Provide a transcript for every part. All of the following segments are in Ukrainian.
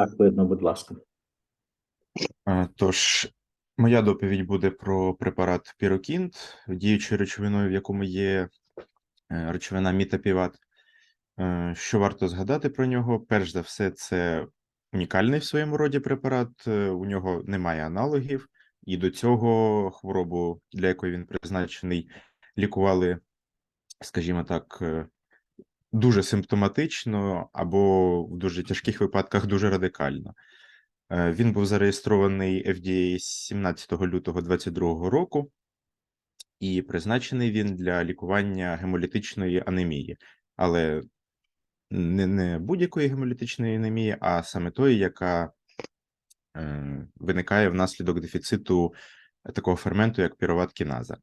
Так, видно, будь ласка. Тож, моя доповідь буде про препарат пірокінт, діючою речовиною, в якому є е, речовина мітапіват. Е, Що варто згадати про нього? Перш за все, це унікальний в своєму роді препарат, е, у нього немає аналогів, і до цього хворобу, для якої він призначений, лікували, скажімо так, дуже симптоматично або в дуже тяжких випадках дуже радикально. Е, Він був зареєстрований FDA 17 лютого 2022 року, і призначений він для лікування гемолітичної анемії, але не, не будь-якої гемолітичної анемії, а саме тої, яка е, виникає внаслідок дефіциту такого ферменту, як піроват кіназа.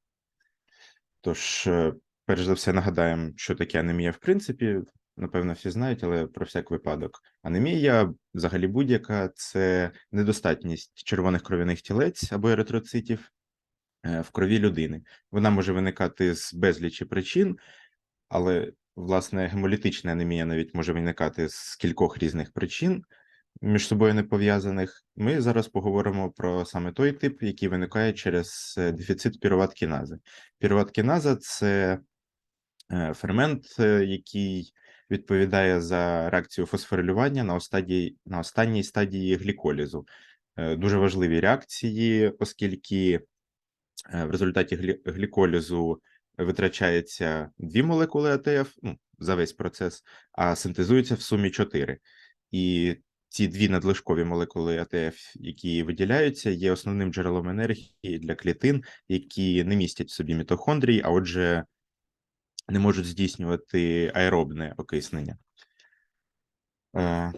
Тож, е, перш за все, нагадаємо, що таке анемія в принципі. Напевно, всі знають, але про всяк випадок. Анемія, взагалі будь-яка, це недостатність червоних кров'яних тілець або еритроцитів е, в крові людини. Вона може виникати з безлічі причин, але власне гемолітична анемія навіть може виникати з кількох різних причин, між собою не пов'язаних. Ми зараз поговоримо про саме той тип, який виникає через е, дефіцит піроват-кінази. Піроват-кіназа – це фермент, е, який відповідає за реакцію фосфорилювання на останній, на останній стадії гліколізу. Е, Дуже важливі реакції, оскільки е, в результаті гліколізу витрачається дві молекули АТФ ну, за весь процес, а синтезується в сумі чотири. І ці дві надлишкові молекули АТФ, які виділяються, є основним джерелом енергії для клітин, які не містять в собі мітохондрій, а отже, не можуть здійснювати аеробне окиснення. Е,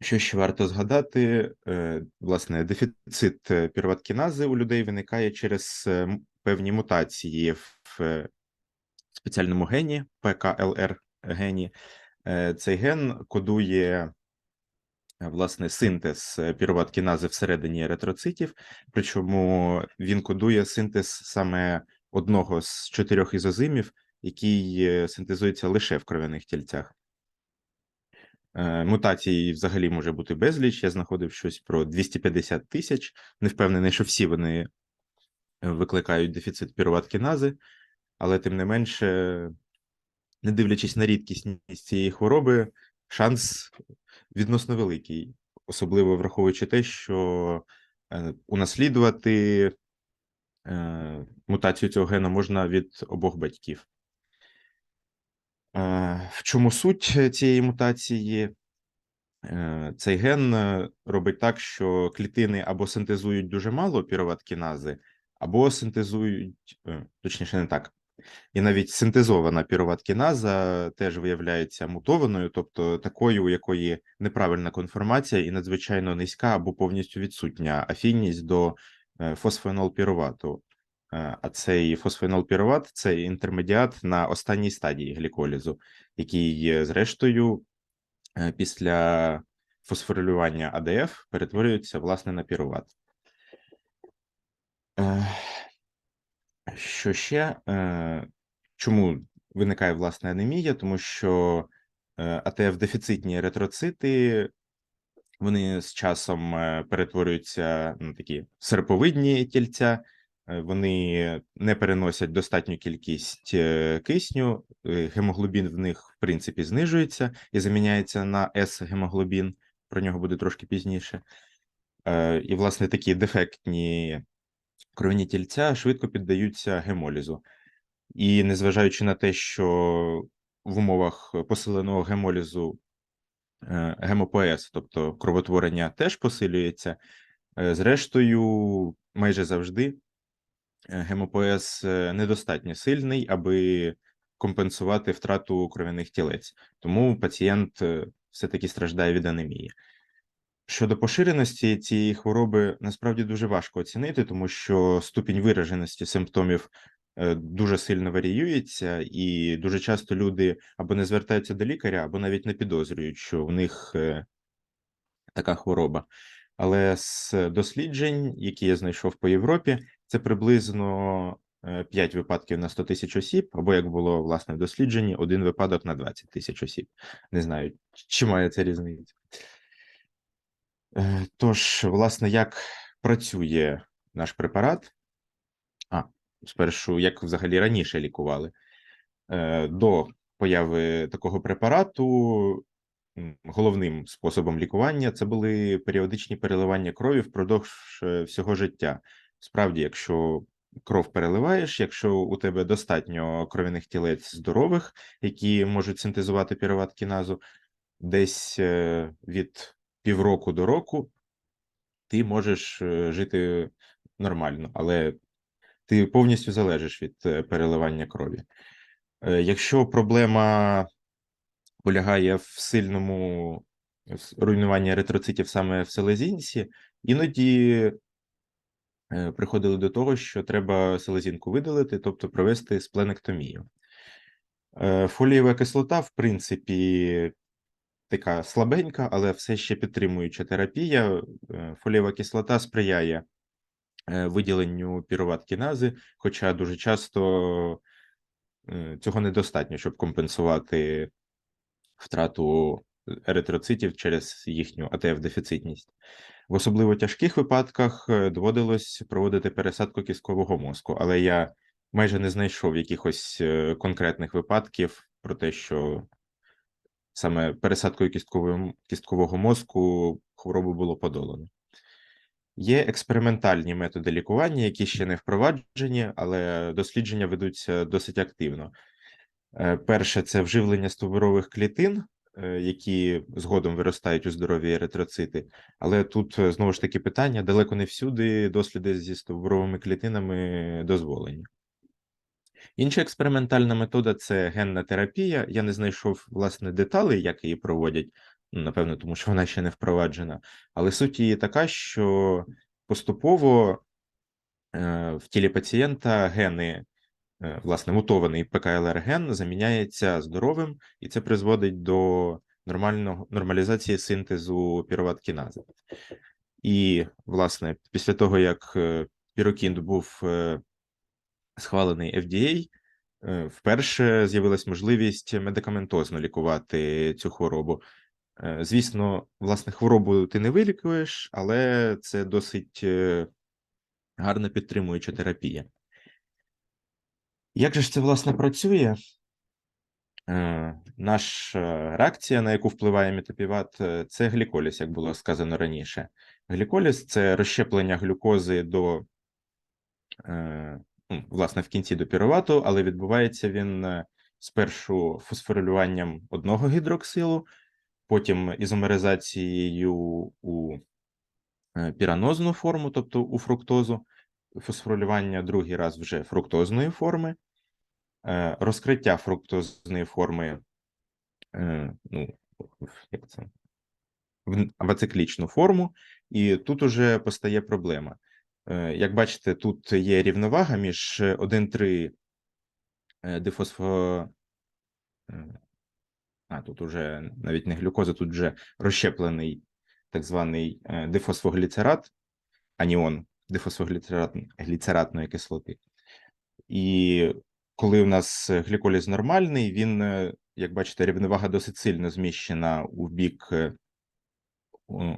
Що ще варто згадати? Е, Власне, дефіцит е, піроваткінази у людей виникає через певні мутації в спеціальному гені ПКЛР гені. Цей ген кодує власне синтез піроваткінази всередині еритроцитів, причому він кодує синтез саме одного з чотирьох ізозимів, який е, синтезується лише в кров'яних тільцях. Е, Мутацій взагалі може бути безліч. Я знаходив щось про 250 тисяч. Не впевнений, що всі вони е, викликають дефіцит піроваткінази, але тим не менше, не дивлячись на рідкісність цієї хвороби, шанс відносно великий, особливо враховуючи те, що унаслідувати мутацію цього гену можна від обох батьків. Е, В чому суть цієї мутації? Е, Цей ген е, робить так, що клітини або синтезують дуже мало піроваткінази, або синтезують, точніше, не так. І навіть синтезована піроваткіназа теж виявляється мутованою, тобто такою, у якої неправильна конформація і надзвичайно низька або повністю відсутня афінність до фосфоенолпіровату. Е, А цей фосфоенолпіроват – це інтермедіат на останній стадії гліколізу, який, зрештою, е, після фосфорилювання АДФ перетворюється власне на піруват. Е, Що ще? Е, Чому виникає власне анемія? Тому що е, АТФ-дефіцитні еритроцити, вони з часом перетворюються на такі серповидні тільця, вони не переносять достатню кількість е, кисню, е, гемоглобін в них, в принципі, знижується і заміняється на С-гемоглобін, про нього буде трошки пізніше. Е, І, власне, такі дефектні кровні тільця швидко піддаються гемолізу. І незважаючи на те, що в умовах посиленого гемолізу е, гемопоез, тобто кровотворення, теж посилюється, е, зрештою, майже завжди е, гемопоез е, недостатньо сильний, аби компенсувати втрату кров'яних тілець. Тому пацієнт е, все-таки страждає від анемії. Щодо поширеності цієї хвороби насправді дуже важко оцінити, тому що ступінь вираженості симптомів е, дуже сильно варіюється, і дуже часто люди або не звертаються до лікаря, або навіть не підозрюють, що в них така хвороба. Але з досліджень, які я знайшов по Європі, це приблизно е, 5 випадків на 100 тисяч осіб, або як було власне в дослідженні, один випадок на 20 тисяч осіб. Не знаю, чи має це різницю. Е, Тож, власне, як працює наш препарат? А, спершу, як взагалі раніше лікували. Е, До появи такого препарату головним способом лікування це були періодичні переливання крові впродовж е, всього життя. Справді, якщо кров переливаєш, якщо у тебе достатньо кров'яних тілець здорових, які можуть синтезувати піруват кіназу, десь е, від півроку до року ти можеш е, жити нормально, але ти повністю залежиш від переливання крові. Якщо проблема полягає в сильному руйнуванні еритроцитів саме в селезінці, іноді е, приходили до того, що треба селезінку видалити, тобто провести спленектомію. Е, Фолієва кислота, в принципі, така слабенька, але все ще підтримуюча терапія. Е, Фолієва кислота сприяє виділенню піруват кінази, хоча дуже часто цього недостатньо, щоб компенсувати втрату еритроцитів через їхню АТФ-дефіцитність. В особливо тяжких випадках е, доводилось проводити пересадку кісткового мозку, але я майже не знайшов якихось е, конкретних випадків про те, що саме пересадкою кісткового мозку хворобу було подолано. Є експериментальні методи лікування, які ще не впроваджені, але дослідження ведуться досить активно. Е, Перше це вживлення стовбурових клітин, е, які згодом виростають у здорові еритроцити. Але тут е, знову ж таки питання: далеко не всюди досліди зі стовбуровими клітинами дозволені. Інша експериментальна метода це генна терапія. Я не знайшов власне деталей, як її проводять. Ну, напевно, тому що вона ще не впроваджена. Але суть її така, що поступово в тілі пацієнта гени, власне, мутований ПКЛР-ген заміняється здоровим, і це призводить до нормального нормалізації синтезу піруват-кінази. І, власне, після того, як е, пірокінд був е, схвалений FDA, е, вперше з'явилась можливість медикаментозно лікувати цю хворобу. Е, Звісно, власне, хворобу ти не вилікуєш, але це досить е, гарна підтримуюча терапія. Як же ж це власне працює? Е, Наша реакція, на яку впливає метапіват, е, це гліколіз, як було сказано раніше. Гліколіз це розщеплення глюкози до, е, ну, власне, в кінці до пірувату, але відбувається він е, спершу фосфорилюванням одного гідроксилу, потім ізомеризацією у е, піранозну форму, тобто у фруктозу, фосфорилювання другий раз вже фруктозної форми, е, розкриття фруктозної форми, е, ну, як це, в ациклічну форму, і тут уже постає проблема. Е, Як бачите, тут є рівновага між 1,3 е, дифосфо. е, А, тут уже навіть не глюкоза, тут вже розщеплений так званий е, дифосфогліцерат, аніон дифосфогліцератної кислоти. І коли у нас гліколіз нормальний, він, е, як бачите, рівновага досить сильно зміщена у бік е,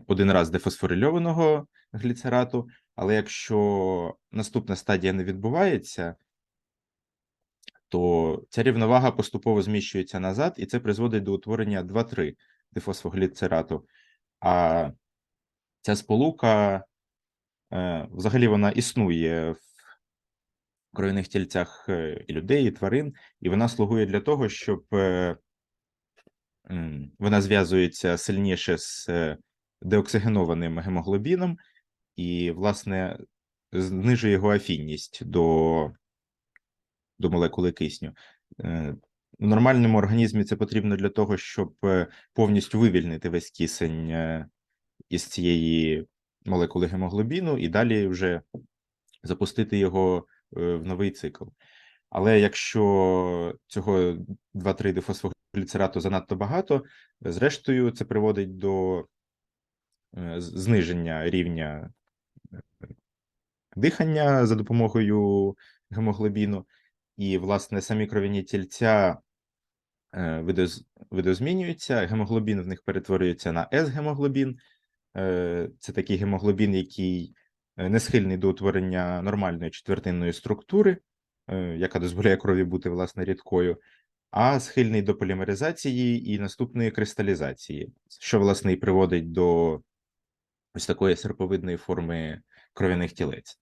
один раз дефосфорильованого гліцерату, але якщо наступна стадія не відбувається, то ця рівновага поступово зміщується назад, і це призводить до утворення 2,3 дифосфогліцерату. А ця сполука е, взагалі вона існує в кров'яних тільцях е, і людей, і тварин, і вона слугує для того, щоб е, вона зв'язується сильніше з е, деоксигенованим гемоглобіном, і, власне, знижує його афінність до, до молекули кисню. В нормальному організмі це потрібно для того, щоб повністю вивільнити весь кисень із цієї молекули гемоглобіну і далі вже запустити його в новий цикл. Але якщо цього 2-3 дифосфогліцерату занадто багато, зрештою це приводить до е, зниження рівня е, дихання за допомогою гемоглобіну, і, власне, самі кров'яні тільця е, видозмінюються, гемоглобін в них перетворюється на С-гемоглобін, Е, Це такий гемоглобін, який е, не схильний до утворення нормальної четвертинної структури, е, яка дозволяє крові бути власне рідкою, а схильний до полімеризації і наступної кристалізації, що власне і приводить до ось такої серповидної форми кров'яних тілець.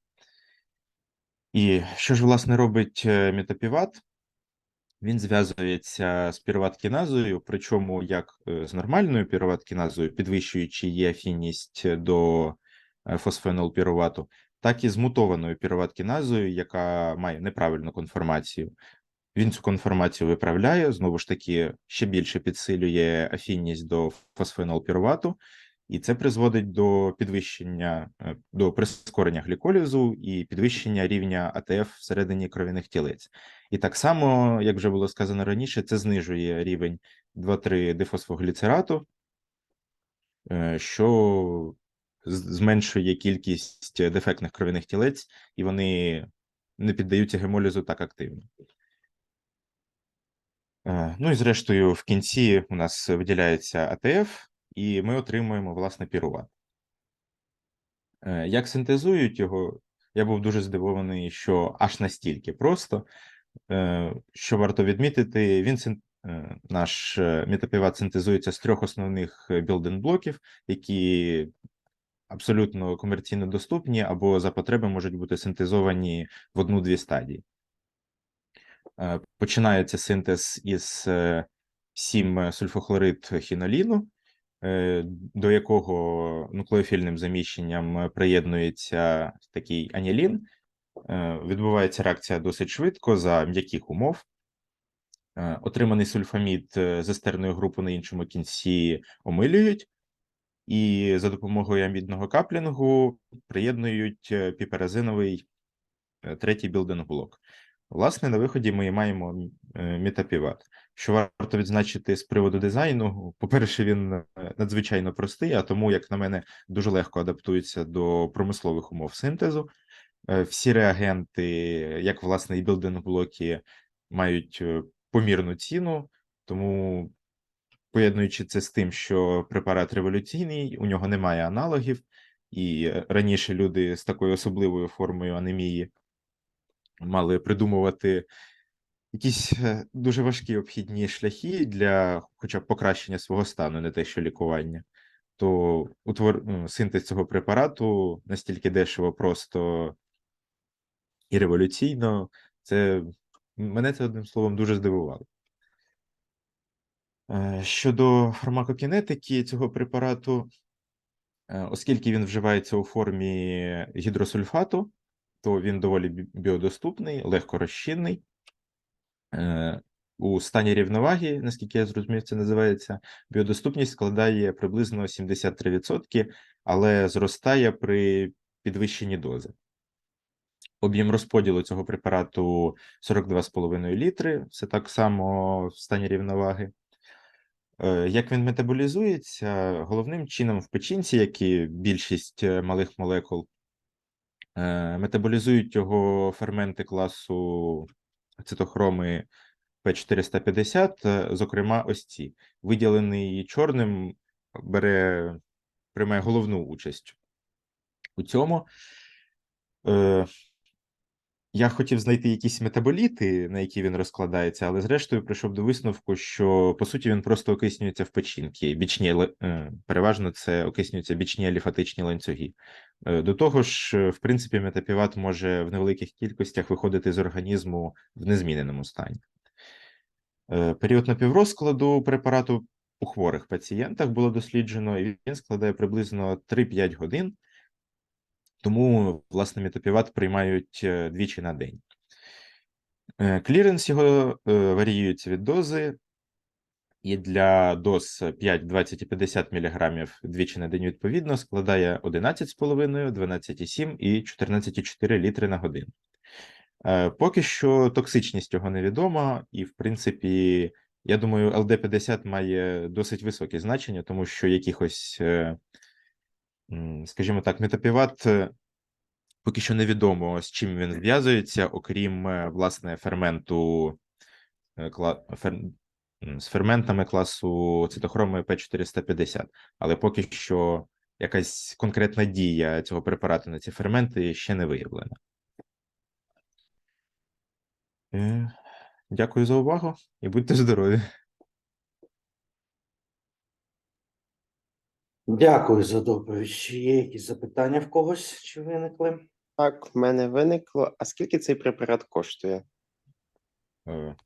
І що ж, власне, робить е, метапіват? Він зв'язується з піроват-кіназою, причому як е, з нормальною піроват-кіназою, підвищуючи її афінність до е, фосфенолпірувату, так і з мутованою піроват-кіназою, яка має неправильну конформацію. Він цю конформацію виправляє, знову ж таки, ще більше підсилює афінність до фосфенолпірувату, і це призводить до підвищення, е, до прискорення гліколізу і підвищення рівня АТФ всередині кров'яних тілець. І так само, як вже було сказано раніше, це знижує рівень 2,3 дифосфогліцерату, е, що зменшує кількість дефектних кров'яних тілець, і вони не піддаються гемолізу так активно. Е, Ну і зрештою, в кінці у нас виділяється АТФ, і ми отримуємо власне піруват. Е, Як синтезують його, я був дуже здивований, що аж настільки просто. Е, Що варто відмітити, він е, наш е, метапіват синтезується з трьох основних білдинг-блоків, які абсолютно комерційно доступні або за потреби можуть бути синтезовані в одну-дві стадії. Е, Починається синтез із 7 сульфохлорид хіноліну, е, до якого нуклеофільним заміщенням е, приєднується такий анілін. Е, Відбувається реакція досить швидко за м'яких умов. Е, Отриманий сульфамід е, з естерною групою на іншому кінці омилюють, і за допомогою амідного каплінгу приєднують е, піперазиновий е, третій білдинг-блок. Власне, на виході ми маємо е, метапіват. Що варто відзначити з приводу дизайну, по-перше, він е, надзвичайно простий, а тому, як на мене, дуже легко адаптується до промислових умов синтезу. Е, Всі реагенти, як власне і білдинг-блоки, мають е, помірну ціну, тому поєднуючи це з тим, що препарат революційний, у нього немає аналогів, і е, раніше люди з такою особливою формою анемії мали придумувати якісь е, дуже важкі обхідні шляхи для хоча б покращення свого стану, не те, що лікування, то утвор... ну, синтез цього препарату настільки дешево, просто і революційно, це мене це одним словом дуже здивувало. Е, Щодо фармакокінетики цього препарату, е, оскільки він вживається у формі гідросульфату, то він доволі біодоступний, легко розчинний. Е, У стані рівноваги, наскільки я зрозумів, це називається, біодоступність складає приблизно 73%, але зростає при підвищенні дози. Об'єм розподілу цього препарату 42,5 літри, це так само в стані рівноваги. Е, Як він метаболізується? Головним чином в печінці, як і більшість е, малих молекул, е, метаболізують його ферменти класу цитохроми P450, е, зокрема, ось ці. Виділений чорним бере, приймає головну участь у цьому. Я хотів знайти якісь метаболіти, на які він розкладається, але зрештою прийшов до висновку, що по суті він просто окиснюється в печінки. Бічні, е, переважно це окиснюються бічні аліфатичні ланцюги. Е, До того ж, е, в принципі, метапіват може в невеликих кількостях виходити з організму в незміненому стані. Період напіврозкладу препарату у хворих пацієнтах було досліджено, і він складає приблизно 3-5 годин. Тому, власне, метапіват приймають е, двічі на день. Е, Кліренс його е, варіюється від дози, і для доз 5, 20 і 50 мг двічі на день відповідно складає 11,5, 12,7 і 14,4 літри на годину. Поки що токсичність його невідома, і, в принципі, я думаю, ЛД-50 має досить високе значення, тому що якихось, скажімо так, метапіват е, поки що невідомо, з чим він зв'язується, окрім е, власне ферменту е, з ферментами класу цитохроми P450. Але поки що якась конкретна дія цього препарату на ці ферменти ще не виявлена. Дякую за увагу і будьте здорові. Дякую за доповідь. Чи є якісь запитання в когось? Чи виникли? Так, в мене виникло. А скільки цей препарат коштує? Е,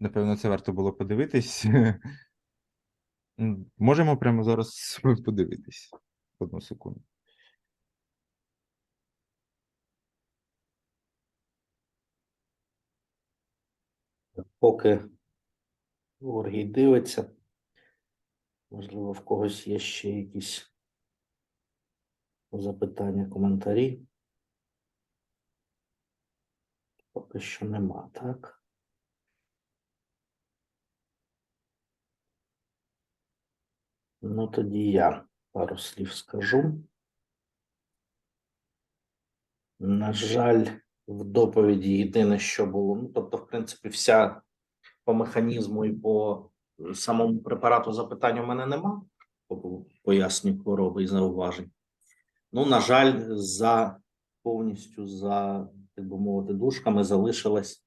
Напевно, це варто було подивитись. М, Можемо прямо зараз подивитись. Одну секунду. Поки Георгій дивиться, можливо, в когось є ще якісь запитання, коментарі. Поки що нема, так? Ну, тоді я пару слів скажу. На жаль, в доповіді єдине, що було, ну тобто, в принципі, вся по механізму і по самому препарату запитань у мене нема, по хвороби і зауважень. Ну, на жаль, за повністю за, так би мовити, дужками залишилась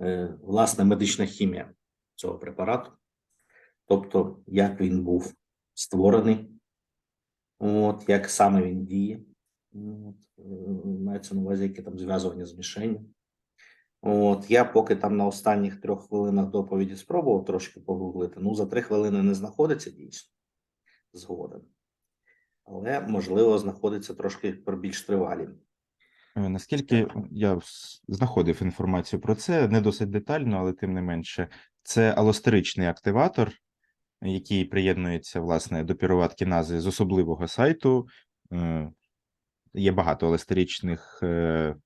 е, власне медична хімія цього препарату. Тобто, як він був створений, от, як саме він діє. От, е, мається на увазі, які там зв'язування з мішенью. От, я поки там на останніх трьох хвилинах доповіді спробував трошки погуглити. Ну, за три хвилини не знаходиться дійсно згоден. Але, можливо, знаходиться трошки про більш тривалі. Е, Наскільки я знаходив інформацію про це, не досить детально, але тим не менше, це алостеричний активатор, який приєднується власне до піроват-кінази з особливого сайту. Е, Є багато алостеричних е,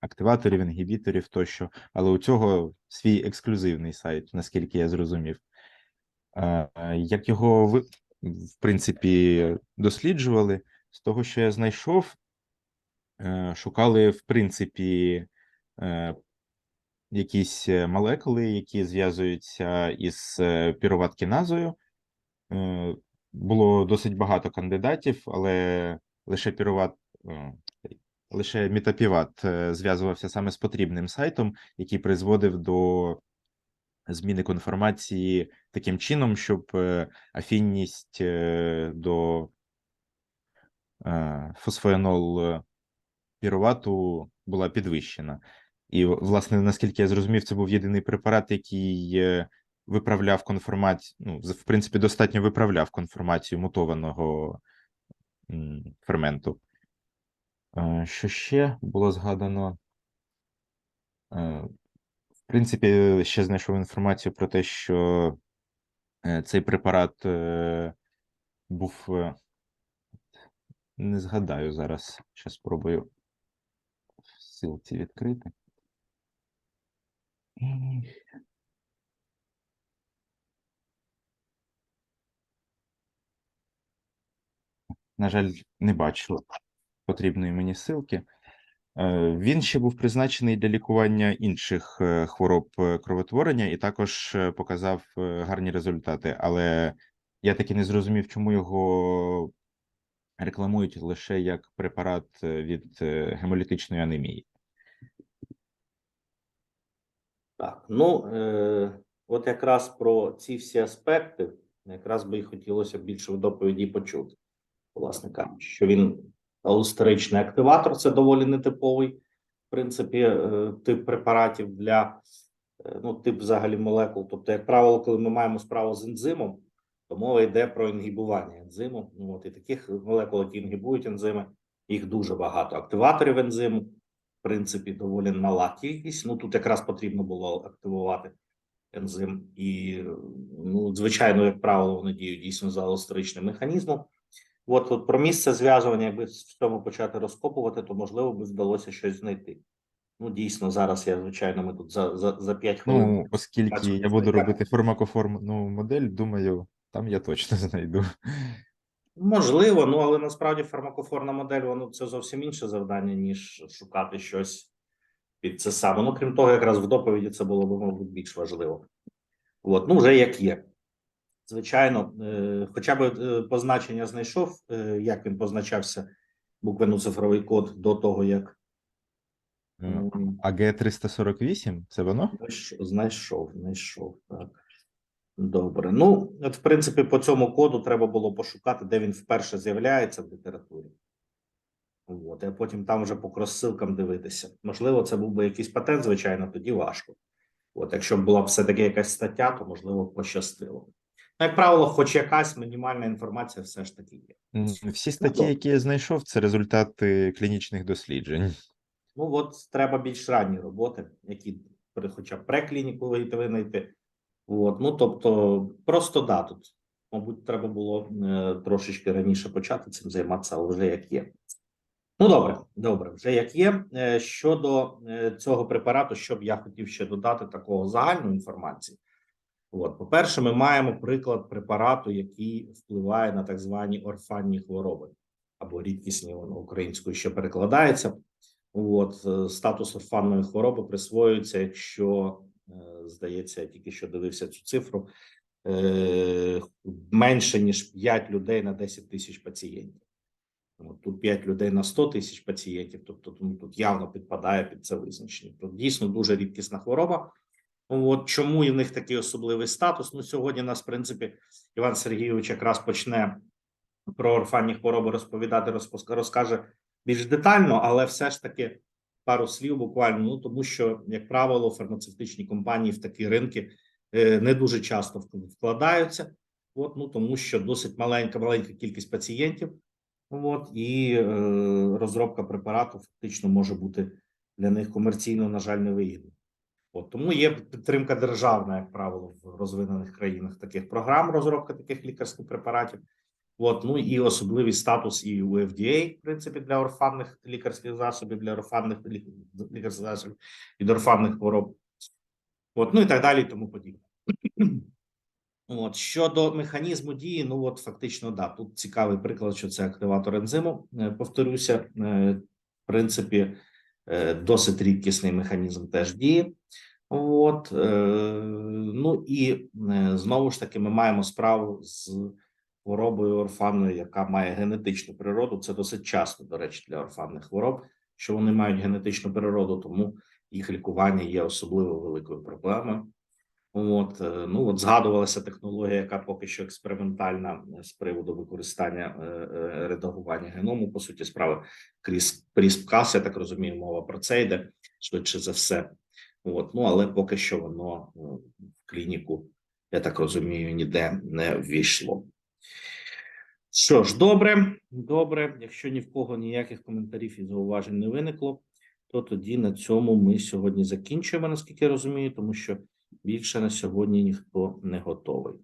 активаторів, інгібіторів тощо, але у цього свій ексклюзивний сайт, наскільки я зрозумів. Е, Як його ви, в принципі, досліджували, з того, що я знайшов, е, шукали, в принципі, е, якісь молекули, які зв'язуються із піроват-кіназою. Було досить багато кандидатів, але лише піроват, е, лише мітапіват е, зв'язувався саме з потрібним сайтом, який призводив до зміни конформації таким чином, щоб е, афінність е, до фосфоенол пірувату була підвищена. І, власне, наскільки я зрозумів, це був єдиний препарат, який виправляв конформацію, ну, в принципі, достатньо виправляв конформацію мутованого ферменту. Е, Що ще було згадано? Е, В принципі, ще знайшов інформацію про те, що е, цей препарат був. Не згадаю зараз. Зараз спробую в ссылці відкрити. На жаль, не бачу потрібної мені ссылки. Е, Він ще був призначений для лікування інших е, хвороб е, кровотворення і також показав гарні результати. Але я таки не зрозумів, чому його рекламують лише як препарат від гемолітичної анемії. Так, ну е, от якраз про ці всі аспекти, якраз би і хотілося більше в доповіді почути, власне кажучи, що він алостеричний активатор, це доволі нетиповий, в принципі, е, тип препаратів для е, ну, тип взагалі молекул. Тобто, як правило, коли ми маємо справу з ензимом, то мова йде про інгібування ензиму. Ну, от і таких молекул, які інгібують ензими, їх дуже багато. Активаторів ензиму, в принципі, доволі мала кількість. Ну тут якраз потрібно було активувати ензим, і ну, звичайно, як правило, вони діють дійсно за алостеричним механізмом. От, от про місце зв'язування, якби в цьому почати розкопувати, то можливо би вдалося щось знайти. Ну, дійсно, зараз я, звичайно, ми тут за, за, за 5 хвилин. Ну, оскільки я буду робити фармакоформну модель, думаю, там я точно знайду. Можливо, ну але насправді фармакофорна модель воно це зовсім інше завдання, ніж шукати щось під це саме. Ну, крім того, якраз в доповіді це було б, мабуть, більш важливо. От, ну вже як є. Звичайно, е, хоча б е, позначення знайшов, е, як він позначався буквенно-цифровий код до того, як АГ 348 це воно? знайшов, знайшов. Так. Добре. Ну, от, в принципі, по цьому коду треба було пошукати, де він вперше з'являється в літературі. От, а потім там вже по крос-ссылкам дивитися. Можливо, це був би якийсь патент, звичайно, тоді важко. От, якщо б була все-таки якась стаття, то можливо пощастило. Ну, як правило, хоч якась мінімальна інформація все ж таки є. Всі статті, добре. які я знайшов, це результати клінічних досліджень. Ну, от треба більш ранні роботи, які хоча б преклініку вийти винайти. От, ну тобто, просто да, тут, мабуть, треба було е, трошечки раніше почати цим займатися, але вже як є. Ну, добре, добре, вже як є. Е, Щодо е, цього препарату, що б я хотів ще додати такого загальної інформації. От, по-перше, ми маємо приклад препарату, який впливає на так звані орфанні хвороби або рідкісні українською ще перекладається. От е, статус орфанної хвороби присвоюється, якщо е, здається, я тільки що дивився цю цифру. е, Менше ніж 5 людей на 10 тисяч пацієнтів. От тут 5 людей на 100 тисяч пацієнтів, тобто ну, тут явно підпадає під це визначення. Тут дійсно дуже рідкісна хвороба. От чому і в них такий особливий статус? Ну сьогодні нас, в принципі, Іван Сергійович якраз почне про орфанні хвороби розповідати, розкаже більш детально, але все ж таки пару слів буквально. Ну тому що, як правило, фармацевтичні компанії в такі ринки е, не дуже часто вкладаються. От ну тому, що досить маленька маленька кількість пацієнтів. От і е, розробка препарату фактично може бути для них комерційно, на жаль, невигідною. От тому є підтримка державна, як правило, в розвинених країнах таких програм розробка таких лікарських препаратів. От, ну і особливий статус і у FDA, в принципі, для орфанних лікарських засобів, для орфанних лікарських засобів від орфанних хвороб. От, ну і так далі, і тому подібне. От щодо механізму дії, ну от фактично, да, тут цікавий приклад, що це активатор ензиму. Е, Повторюся, е, в принципі, е, досить рідкісний механізм теж дії. От, е, ну і е, знову ж таки, ми маємо справу з хворобою орфанною, яка має генетичну природу. Це досить часто, до речі, для орфанних хвороб, що вони мають генетичну природу, тому їх лікування є особливо великою проблемою. От е, ну от згадувалася технологія, яка поки що експериментальна е, з приводу використання е, редагування геному. По суті, справи CRISPR-Cas, я так розумію, мова про це йде швидше за все. От ну але поки що воно е, в клініку, я так розумію, ніде не ввійшло. Що ж, добре, добре. Якщо ні в кого ніяких коментарів і зауважень не виникло, то тоді на цьому ми сьогодні закінчуємо, наскільки я розумію, тому що більше на сьогодні ніхто не готовий.